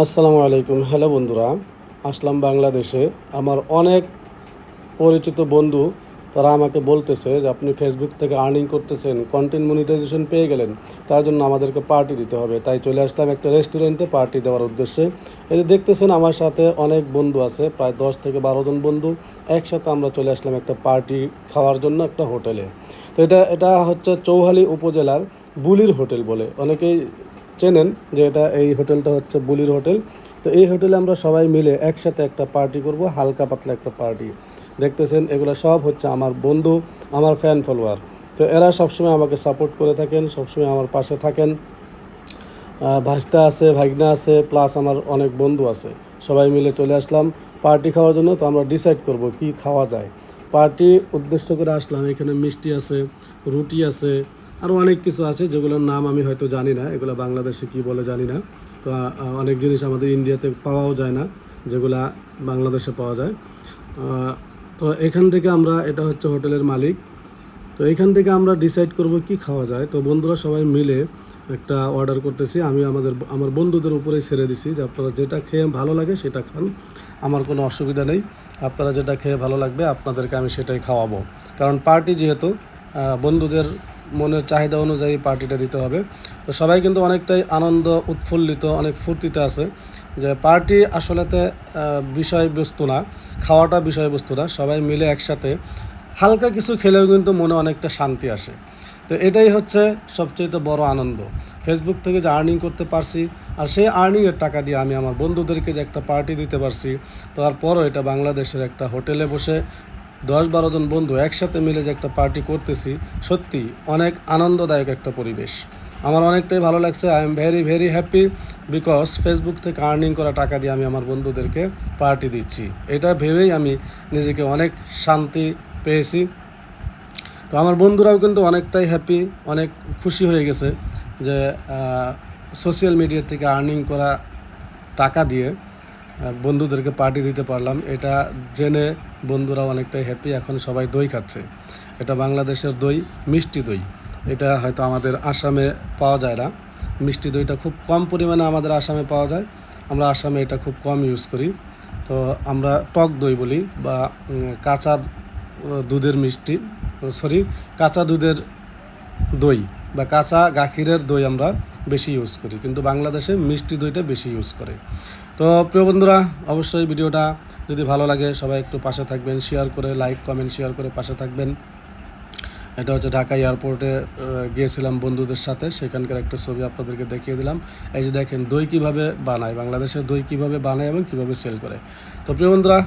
আসসালামু আলাইকুম। হ্যালো বন্ধুরা, আসলাম বাংলাদেশে। আমার অনেক পরিচিত বন্ধু, তারা আমাকে বলতেছে যে আপনি ফেসবুক থেকে আর্নিং করতেছেন কন্টেন্ট মনিটাইজেশন পেয়ে গেলেন, তার জন্য আমাদেরকে পার্টি দিতে হবে। তাই চলে আসলাম একটা রেস্টুরেন্টে পার্টি দেওয়ার উদ্দেশ্যে। এই যে দেখতেছেন আমার সাথে অনেক বন্ধু আছে, প্রায় দশ থেকে বারো জন বন্ধু। একসাথে আমরা চলে আসলাম একটা পার্টি খাওয়ার জন্য একটা হোটেলে তো এটা এটা হচ্ছে চৌহালি উপজেলার বুলির হোটেল বলে। অনেকেই চেনেন যে এটা এই হোটেলটা হচ্ছে বুলির হোটেল। তো এই হোটেলে আমরা সবাই মিলে একসাথে একটা পার্টি করব, হালকা পাতলা একটা পার্টি। দেখতেছেন, এগুলো সব হচ্ছে আমার বন্ধু, আমার ফ্যান ফলোয়ার তো এরা সবসময় আমাকে সাপোর্ট করে থাকেন, সবসময় আমার পাশে থাকেন। ভাস্তা আছে, ভাগনা আছে প্লাস আমার অনেক বন্ধু আছে। সবাই মিলে চলে আসলাম পার্টি খাওয়ার জন্য। তো আমরা ডিসাইড করব কি খাওয়া যায়। পার্টি উদ্দেশ্য করে আসলাম। এখানে মিষ্টি আছে, রুটি আছে আরও অনেক কিছু আছে যেগুলোর নাম আমি হয়তো জানি না, এগুলো বাংলাদেশে কি বলে জানি না। তো অনেক জিনিস আমাদের ইন্ডিয়াতে পাওয়াও যায় না, যেগুলা বাংলাদেশে পাওয়া যায়। তো এখান থেকে আমরা, এটা হচ্ছে হোটেলের মালিক। তো এখান থেকে আমরা ডিসাইড করব কি খাওয়া যায়। তো বন্ধুরা সবাই মিলে একটা অর্ডার করতেছি। আমি আমাদের, আমার বন্ধুদের উপরেই ছেড়ে দিছি যে আপনারা যেটা খেয়ে ভালো লাগে সেটা খান, আমার কোনো অসুবিধা নেই। আপনারা যেটা খেয়ে ভালো লাগবে, আপনাদেরকে আমি সেটাই খাওয়াবো। কারণ পার্টি যেহেতু বন্ধুদের মনের চাহিদা অনুযায়ী পার্টিটা দিতে হবে। তো সবাই কিন্তু অনেকটাই আনন্দ, উৎফুল্লিত, অনেক ফুর্তিতে আছে যে পার্টি আসলেতে বিষয়বস্তু না, খাওয়াটা বিষয়বস্তু না, সবাই মিলে একসাথে হালকা কিছু খেলেও কিন্তু মনে অনেকটা শান্তি আসে। তো এটাই হচ্ছে সবচেয়ে বড় আনন্দ। ফেসবুক থেকে যে আর্নিং করতে পারছি আর সেই আর্নিংয়ের টাকা দিয়ে আমি আমার বন্ধুদেরকে যে একটা পার্টি দিতে পারছি, তারপরও এটা বাংলাদেশের একটা হোটেলে বসে দশ বারো জন বন্ধু একসাথে মিলে যে একটা পার্টি করতেছি, সত্যি অনেক আনন্দদায়ক একটা পরিবেশ। আমার অনেকটাই ভালো লাগছে I am very very happy because Facebook থেকে আর্নিং করা টাকা দিয়ে আমি আমার বন্ধুদেরকে পার্টি দিচ্ছি। এটা ভেবেই আমি নিজেকে অনেক শান্তি পেয়েছি। তো আমার বন্ধুরাও কিন্তু অনেকটাই হ্যাপি অনেক খুশি হয়ে গেছে যে সোশ্যাল মিডিয়া থেকে আর্নিং করা টাকা দিয়ে বন্ধুদেরকে পার্টি দিতে পারলাম। এটা জেনে বন্ধুরা অনেকটাই হ্যাপি এখন সবাই দই খাচ্ছে। এটা বাংলাদেশের দই, মিষ্টি দই। এটা হয়তো আমাদের আসামে পাওয়া যায় না। মিষ্টি দইটা খুব কম পরিমাণে আমাদের আসামে পাওয়া যায়। আমরা আসামে এটা খুব কম ইউজ করি। তো আমরা টক দই বলি বা কাঁচা দুধের মিষ্টি সরি কাঁচা দুধের দই বা কাঁচা গাখিরের দই আমরা বেশি ইউজ করি। কিন্তু বাংলাদেশে মিষ্টি দইটা বেশি ইউজ করে। তো প্রিয় বন্ধুরা, অবশ্যই ভিডিওটা যদি ভালো লাগে, সবাই একটু পাশে থাকবেন শেয়ার করে লাইক কমেন্ট শেয়ার করে পাশে থাকবেন। এটা হচ্ছে ঢাকা এয়ারপোর্টে গিয়েছিলাম বন্ধুদের সাথে, সেখানকার একটা ছবি আপনাদেরকে দেখিয়ে দিলাম। এই যে দেখেন, দই কীভাবে বানায়, বাংলাদেশে দই কীভাবে বানায় এবং কীভাবে সেল করে। তো প্রিয় বন্ধুরা